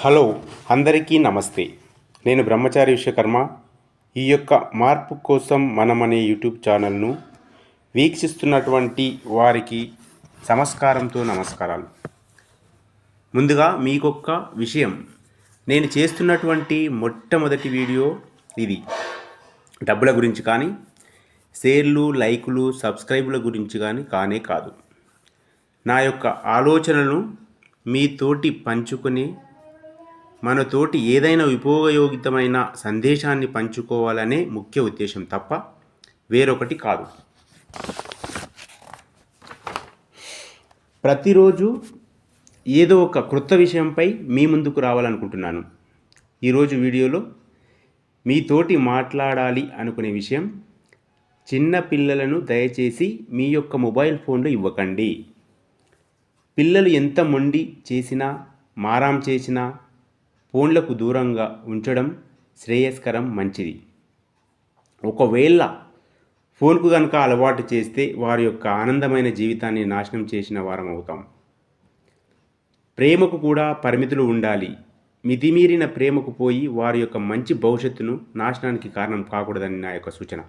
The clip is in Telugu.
హలో అందరికీ నమస్తే. నేను బ్రహ్మచారి విశ్వకర్మ. ఈ యొక్క మార్పు కోసం మనం అనే యూట్యూబ్ ఛానల్ను వీక్షిస్తున్నటువంటి వారికి నమస్కారంతో నమస్కారాలు. ముందుగా మీకొక్క విషయం. నేను చేస్తున్నటువంటి మొట్టమొదటి వీడియో ఇది. డబ్బుల గురించి కానీ షేర్లు లైకులు సబ్స్క్రైబుల గురించి కానీ కానే కాదు. నా యొక్క ఆలోచనలను మీతోటి పంచుకుని మనతోటి ఏదైనా ఉపయోగయోగితమైన సందేశాన్ని పంచుకోవాలనే ముఖ్య ఉద్దేశం తప్ప వేరొకటి కాదు. ప్రతిరోజు ఏదో ఒక క్రొత్త విషయంపై మీ ముందుకు రావాలనుకుంటున్నాను. ఈరోజు వీడియోలో మీతోటి మాట్లాడాలి అనుకునే విషయం చిన్న పిల్లలను దయచేసి మీ యొక్క మొబైల్ ఫోన్లు ఇవ్వకండి. పిల్లలు ఎంత మొండి చేసినా మారాం చేసినా ఫోన్లకు దూరంగా ఉంచడం శ్రేయస్కరం మంచిది. ఒకవేళ ఫోన్కు కనుక అలవాటు చేస్తే వారి యొక్క ఆనందమైన జీవితాన్ని నాశనం చేసిన వారం అవుతాం. ప్రేమకు కూడా పరిమితులు ఉండాలి. మితిమీరిన ప్రేమకు పోయి వారి యొక్క మంచి భవిష్యత్తును నాశనానికి కారణం కాకూడదని నా యొక్క సూచన.